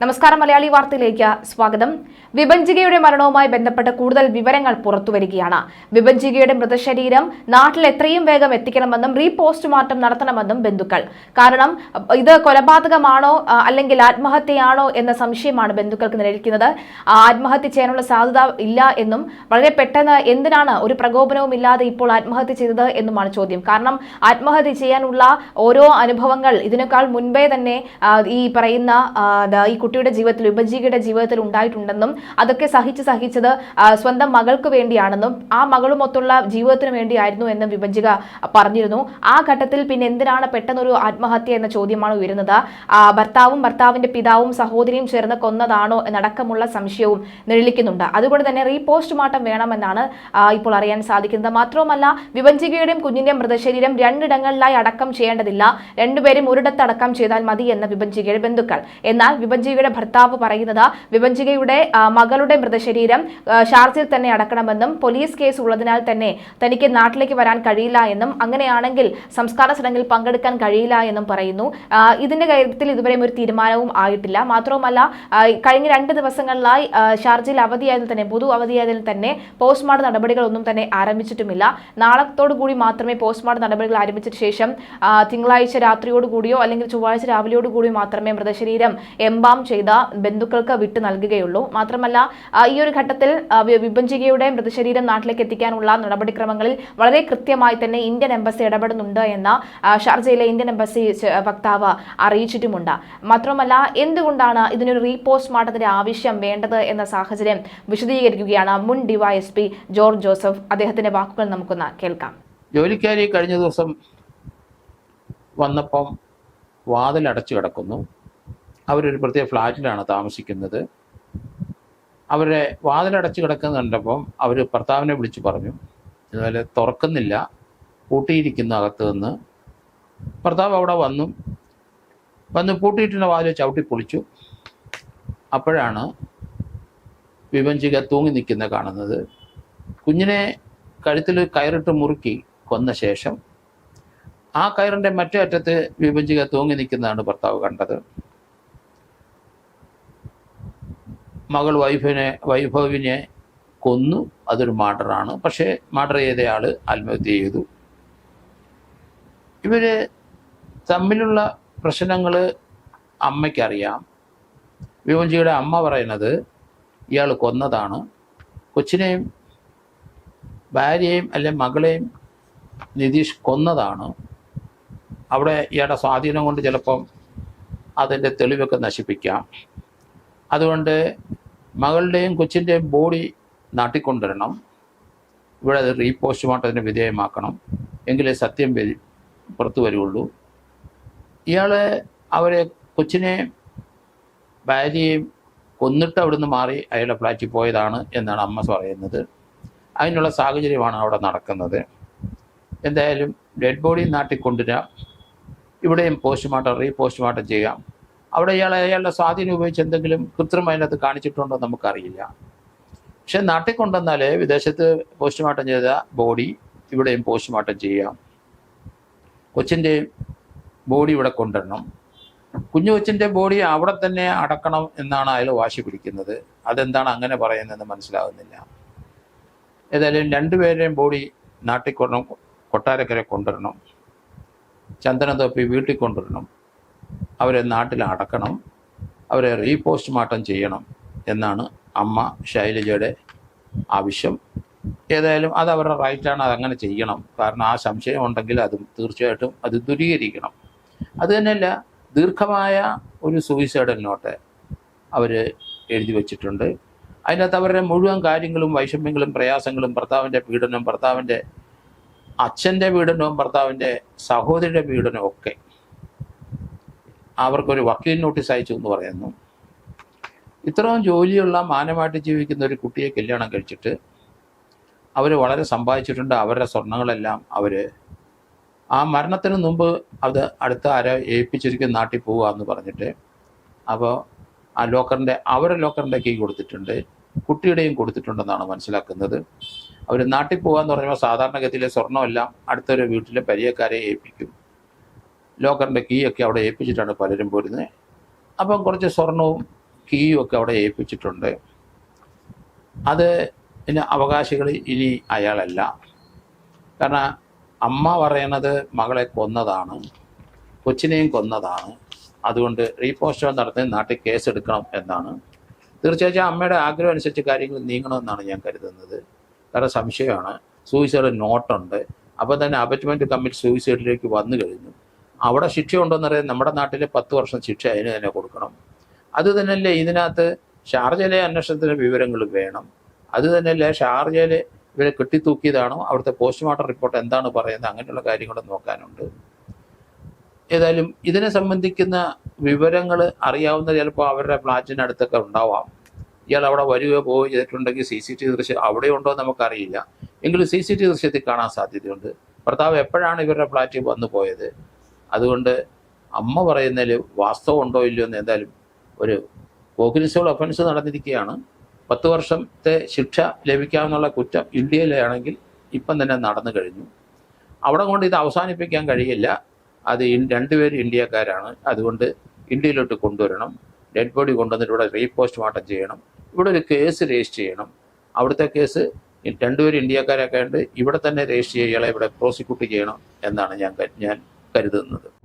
നമസ്കാരം മലയാളി വാർത്തയിലേക്ക് സ്വാഗതം. വിഭജികയുടെ മരണവുമായി ബന്ധപ്പെട്ട് കൂടുതൽ വിവരങ്ങൾ പുറത്തുവരികയാണ്. വിഭജികയുടെ മൃതശരീരം നാട്ടിൽ എത്രയും വേഗം എത്തിക്കണമെന്നും റീപോസ്റ്റ്മോർട്ടം നടത്തണമെന്നും ബന്ധുക്കൾ. കാരണം ഇത് കൊലപാതകമാണോ അല്ലെങ്കിൽ ആത്മഹത്യയാണോ എന്ന സംശയമാണ് ബന്ധുക്കൾക്ക് നിലനിൽക്കുന്നത്. ആത്മഹത്യ ചെയ്യാനുള്ള സാധ്യത ഇല്ല എന്നും വളരെ പെട്ടെന്ന് എന്തിനാണ് ഒരു പ്രകോപനവും ഇല്ലാതെ ഇപ്പോൾ ആത്മഹത്യ ചെയ്തത് എന്നുമാണ് ചോദ്യം. കാരണം ആത്മഹത്യ ചെയ്യാനുള്ള ഓരോ അനുഭവങ്ങൾ ഇതിനേക്കാൾ മുൻപേ തന്നെ ഈ പറയുന്ന ഈ കുട്ടിയുടെ ജീവിതത്തിൽ ഉപജീവിയുടെ ജീവിതത്തിൽ ഉണ്ടായിട്ടുണ്ടെന്നും അതൊക്കെ സഹിച്ച് സഹിച്ചത് സ്വന്തം മകൾക്ക് വേണ്ടിയാണെന്നും ആ മകളുമൊത്തുള്ള ജീവിതത്തിന് വേണ്ടിയായിരുന്നു എന്നും വിഭജിക പറഞ്ഞിരുന്നു. ആ ഘട്ടത്തിൽ പിന്നെ എന്തിനാണ് പെട്ടെന്നൊരു ആത്മഹത്യ എന്ന ചോദ്യമാണ് ഉയരുന്നത്? ഭർത്താവും ഭർത്താവിന്റെ പിതാവും സഹോദരിയും ചേർന്ന് കൊന്നതാണോ എന്നടക്കമുള്ള സംശയവും നിഴലിക്കുന്നുണ്ട്. അതുകൊണ്ട് തന്നെ റീപോസ്റ്റ്മോർട്ടം വേണമെന്നാണ് ഇപ്പോൾ അറിയാൻ സാധിക്കുന്നത്. മാത്രവുമല്ല വിഭജികയുടെയും കുഞ്ഞിന്റെയും മൃതശരീരം രണ്ടിടങ്ങളിലായി അടക്കം ചെയ്യേണ്ടതില്ല. രണ്ടുപേരും ഒരിടത്ത് അടക്കം ചെയ്താൽ മതി എന്ന വിഭജികയുടെ ബന്ധുക്കൾ. എന്നാൽ വിഭജികയുടെ ഭർത്താവ് പറയുന്നത് ആ, മകളുടെ മൃതശരീരം ഷാർജയിൽ തന്നെ അടക്കണമെന്നും പോലീസ് കേസ് ഉള്ളതിനാൽ തന്നെ തനിക്ക് നാട്ടിലേക്ക് വരാൻ കഴിയില്ല എന്നും അങ്ങനെയാണെങ്കിൽ സംസ്കാര ചടങ്ങിൽ പങ്കെടുക്കാൻ കഴിയില്ല എന്നും പറയുന്നു. ഇതിന്റെ കാര്യത്തിൽ ഇതുവരെയും ഒരു തീരുമാനവും ആയിട്ടില്ല. മാത്രവുമല്ല കഴിഞ്ഞ രണ്ട് ദിവസങ്ങളിലായി ഷാർജയിൽ അവധിയായതിൽ തന്നെ പൊതു അവധിയായതിൽ തന്നെ പോസ്റ്റ്മോർട്ടം നടപടികളൊന്നും തന്നെ ആരംഭിച്ചിട്ടുമില്ല. നാളത്തോടുകൂടി മാത്രമേ പോസ്റ്റ്മോർട്ടം നടപടികൾ ആരംഭിച്ചിട്ട് ശേഷം തിങ്കളാഴ്ച രാത്രിയോടുകൂടിയോ അല്ലെങ്കിൽ ചൊവ്വാഴ്ച രാവിലെയോടുകൂടിയോ മാത്രമേ മൃതശരീരം എംബാം ചെയ്ത ബന്ധുക്കൾക്ക് വിട്ടു നൽകുകയുള്ളൂ. മാത്രമല്ല ഈ ഒരു ഘട്ടത്തിൽ വിഭജികയുടെ മൃതശരീരം നാട്ടിലേക്ക് എത്തിക്കാനുള്ള നടപടിക്രമങ്ങളിൽ വളരെ കൃത്യമായി തന്നെ ഇന്ത്യൻ എംബസി ഇടപെടുന്നുണ്ട് എന്ന ഷാർജയിലെ ഇന്ത്യൻ എംബസി വക്താവ് അറിയിച്ചിട്ടുമുണ്ട്. മാത്രമല്ല എന്തുകൊണ്ടാണ് ഇതിനൊരു റീപോസ്റ്റ്മോർട്ടത്തിന്റെ ആവശ്യം വേണ്ടത് എന്ന സാഹചര്യം വിശദീകരിക്കുകയാണ് മുൻ ഡിവൈഎസ്പി ജോർജ് ജോസഫ്. അദ്ദേഹത്തിന്റെ വാക്കുകൾ നമുക്കൊന്ന് കേൾക്കാം. ജോലിക്കാരി കഴിഞ്ഞ ദിവസം വന്നപ്പം വാതിലടച്ചു കിടക്കുന്നു. അവരൊരു പ്രത്യേക ഫ്ലാറ്റിലാണ് താമസിക്കുന്നത്. അവരെ വാതിലടച്ചു കിടക്കുന്ന കണ്ടപ്പം അവർ ഭർത്താവിനെ വിളിച്ചു പറഞ്ഞു അതുപോലെ തുറക്കുന്നില്ല പൂട്ടിയിരിക്കുന്ന അകത്ത് നിന്ന്. ഭർത്താവ് അവിടെ വന്നു. വന്ന് പൂട്ടിയിട്ടുള്ള വാതിൽ ചവിട്ടി പൊളിച്ചു. അപ്പോഴാണ് വിഭജിക തൂങ്ങി നിൽക്കുന്ന കാണുന്നത്. കുഞ്ഞിനെ കഴുത്തിൽ കയറിട്ട് മുറുക്കി കൊന്ന ശേഷം ആ കയറിന്റെ മറ്റേ അറ്റത്ത് വിഭജിക തൂങ്ങി നിൽക്കുന്നതാണ് ഭർത്താവ് കണ്ടത്. മകൾ വൈഫിനെ വൈഭവിനെ കൊന്നു. അതൊരു മാഡറാണ്. പക്ഷേ മാഡർ ചെയ്തയാൾ ആത്മഹത്യ ചെയ്തു. ഇവർ തമ്മിലുള്ള പ്രശ്നങ്ങൾ അമ്മയ്ക്കറിയാം. വിമൻജിയുടെ അമ്മ പറയുന്നത് ഇയാൾ കൊന്നതാണ്. കൊച്ചിനെയും ഭാര്യയെയും അല്ലെ മകളെയും നിതീഷ് കൊന്നതാണ്. അവിടെ ഇയാളുടെ സ്വാധീനം കൊണ്ട് ചിലപ്പം അതിന്റെ തെളിവൊക്കെ നശിപ്പിക്കാം. അതുകൊണ്ട് മകളുടെയും കൊച്ചിന്റെയും ബോഡി നാട്ടിൽ കൊണ്ടുവരണം ഇവിടെ അത് റീപോസ്റ്റ്മോർട്ടത്തിന് വിധേയമാക്കണം. എങ്കിലേ സത്യം പുറത്തു വരുള്ളൂ. ഇയാൾ അവരെ കൊച്ചിനെ ഭാര്യയെയും കൊന്നിട്ട് അവിടുന്ന് മാറി അയാളുടെ ഫ്ലാറ്റിൽ പോയതാണ് എന്നാണ് അമ്മ പറയുന്നത്. അതിനുള്ള സാഹചര്യമാണ് അവിടെ നടക്കുന്നത്. എന്തായാലും ഡെഡ് ബോഡി നാട്ടിൽ ഇവിടെയും പോസ്റ്റ്മോർട്ടം റീ പോസ്റ്റ്മോർട്ടം ചെയ്യാം. അവിടെ ഇയാൾ അയാളുടെ സ്വാധീനം ഉപയോഗിച്ച് എന്തെങ്കിലും കൃത്രിമം അതിനകത്ത് കാണിച്ചിട്ടുണ്ടോ നമുക്കറിയില്ല. പക്ഷെ നാട്ടിൽ കൊണ്ടുവന്നാൽ വിദേശത്ത് പോസ്റ്റ്മോർട്ടം ചെയ്ത ബോഡി ഇവിടെയും പോസ്റ്റ്മോർട്ടം ചെയ്യാം. കൊച്ചിന്റെ ബോഡി ഇവിടെ കൊണ്ടുവരണം. കുഞ്ഞു കൊച്ചിന്റെ ബോഡി അവിടെ തന്നെ അടക്കണം എന്നാണ് അയാൾ വാശി പിടിക്കുന്നത്. അതെന്താണ് അങ്ങനെ പറയുന്നതെന്ന് മനസ്സിലാകുന്നില്ല ഏതായാലും രണ്ടുപേരുടെയും ബോഡി നാട്ടിൽ കൊണ്ടു കൊട്ടാരക്കര കൊണ്ടുവരണം. ചന്ദനത്തോപ്പി തൊപ്പി വീട്ടിൽ കൊണ്ടുവരണം. അവരെ നാട്ടിൽ അടക്കണം അവരെ റീപോസ്റ്റ്മോർട്ടം ചെയ്യണം എന്നാണ് അമ്മ ശൈലജയുടെ ആവശ്യം. ഏതായാലും അത് അവരുടെ റൈറ്റാണ് അതങ്ങനെ ചെയ്യണം. കാരണം ആ സംശയം ഉണ്ടെങ്കിൽ അതും തീർച്ചയായിട്ടും അത് ദൂരീകരിക്കണം. അത് തന്നെയല്ല ദീർഘമായ ഒരു സൂയിസൈഡൽ നോട്ട് അവർ എഴുതി വച്ചിട്ടുണ്ട്. അതിനകത്ത് അവരുടെ മുഴുവൻ കാര്യങ്ങളും വൈഷമ്യങ്ങളും പ്രയാസങ്ങളും ഭർത്താവിന്റെ പീഡനവും ഭർത്താവിന്റെ അച്ഛന്റെ പീഡനവും ഭർത്താവിന്റെ സഹോദരിയുടെ പീഡനവും ഒക്കെ അവർക്കൊരു വക്കീൽ നോട്ടീസ് അയച്ചു എന്ന് പറയുന്നു. ഇത്രയും ജോലിയുള്ള മാനമായിട്ട് ജീവിക്കുന്ന ഒരു കുട്ടിയെ കല്യാണം കഴിച്ചിട്ട് അവർ വളരെ സമ്പാദിച്ചിട്ടുണ്ട്. അവരുടെ സ്വർണങ്ങളെല്ലാം അവർ ആ മരണത്തിന് മുമ്പ് അത് അടുത്ത ആരെ ഏൽപ്പിച്ചിരിക്കുന്ന നാട്ടിൽ പോവുക എന്ന് പറഞ്ഞിട്ട് അപ്പോൾ ആ ലോക്കറിന്റെ അവരുടെ ലോക്കറിന്റെ കീ കൊടുത്തിട്ടുണ്ട്. കുട്ടിയുടെയും കൊടുത്തിട്ടുണ്ടെന്നാണ് മനസ്സിലാക്കുന്നത്. അവർ നാട്ടിൽ പോകാന്ന് പറയുമ്പോൾ സാധാരണഗതിയിലെ സ്വർണമെല്ലാം അടുത്തൊരു വീട്ടിലെ പരിചയക്കാരെ ഏൽപ്പിക്കും. ലോക്കറിന്റെ കീ ഒക്കെ അവിടെ ഏൽപ്പിച്ചിട്ടാണ് പലരും പോരുന്നത്. അപ്പം കുറച്ച് സ്വർണവും കീയും ഒക്കെ അവിടെ ഏൽപ്പിച്ചിട്ടുണ്ട്. അത് പിന്നെ അവകാശികൾ ഇനി അയാളല്ല. കാരണം അമ്മ പറയണത് മകളെ കൊന്നതാണ് കൊച്ചിനെയും കൊന്നതാണ്. അതുകൊണ്ട് റീപോസ്റ്റ്മോർട്ടം നടത്തി നാട്ടിൽ കേസ് എടുക്കണം എന്നാണ്. തീർച്ചയായിട്ടും അമ്മയുടെ ആഗ്രഹം അനുസരിച്ച് കാര്യങ്ങൾ നീങ്ങണമെന്നാണ് ഞാൻ കരുതുന്നത്. കാരണം സംശയമാണ്. സൂയിസൈഡ് നോട്ടുണ്ട് അപ്പോൾ തന്നെ അബറ്റ്മെന്റ് കമ്മിറ്റി സൂയിസൈഡിലേക്ക് വന്നു കഴിഞ്ഞു. അവിടെ ശിക്ഷ ഉണ്ടോയെന്നറിയാൻ നമ്മുടെ നാട്ടിൽ പത്ത് വർഷം ശിക്ഷ അതിന് തന്നെ കൊടുക്കണം. അത് തന്നെയല്ലേ ഇതിനകത്ത് ഷാർജയിലെ അന്വേഷണത്തിന് വിവരങ്ങൾ വേണം. അത് തന്നെയല്ലേ ഷാർജയിൽ ഇവരെ കെട്ടിത്തൂക്കിയതാണോ? അവിടുത്തെ പോസ്റ്റ്മോർട്ടം റിപ്പോർട്ട് എന്താണ് പറയുന്നത്? അങ്ങനെയുള്ള കാര്യങ്ങൾ നോക്കാനുണ്ട്. ഏതായാലും ഇതിനെ സംബന്ധിക്കുന്ന വിവരങ്ങൾ അറിയാവുന്ന ചിലപ്പോൾ അവരുടെ ഫ്ലാറ്റിനടുത്തൊക്കെ ഉണ്ടാവാം. ഇയാൾ അവിടെ വരികയോ പോവുകയോ ചെയ്തിട്ടുണ്ടെങ്കിൽ സി സി ടി വി ദൃശ്യം അവിടെ ഉണ്ടോ നമുക്കറിയില്ല. എങ്കിലും സി സി ടി വി ദൃശ്യത്തിൽ കാണാൻ സാധ്യതയുണ്ട്. ഭർത്താവ് എപ്പോഴാണ് ഇവരുടെ ഫ്ലാറ്റിൽ വന്നു പോയത്? അതുകൊണ്ട് അമ്മ പറയുന്നതിൽ വാസ്തവം ഉണ്ടോ ഇല്ലയോ എന്ന് എന്തായാലും ഒരു കോഗ്നിസബിൾ ഒഫൻസ് നടന്നിരിക്കുകയാണ്. പത്ത് വർഷത്തെ ശിക്ഷ ലഭിക്കാമെന്നുള്ള കുറ്റം ഇന്ത്യയിലാണെങ്കിൽ ഇപ്പം തന്നെ നടന്നു കഴിഞ്ഞു. അവിടെ കൊണ്ട് ഇത് അവസാനിപ്പിക്കാൻ കഴിയില്ല. അത് രണ്ടുപേരും ഇന്ത്യക്കാരാണ്. അതുകൊണ്ട് ഇന്ത്യയിലോട്ട് കൊണ്ടുവരണം. ഡെഡ് ബോഡി കൊണ്ടുവന്നിട്ട് ഇവിടെ റീപോസ്റ്റ്മോർട്ടം ചെയ്യണം. ഇവിടെ ഒരു കേസ് രജിസ്റ്റർ ചെയ്യണം. അവിടുത്തെ കേസ് രണ്ടുപേരും ഇന്ത്യക്കാരൊക്കെ ഉണ്ട് ഇവിടെ തന്നെ രജിസ്റ്റർ ചെയ്യുകയാളെ ഇവിടെ പ്രോസിക്യൂട്ട് ചെയ്യണം എന്നാണ് ഞാൻ ഞാൻ കരുതുന്നത്.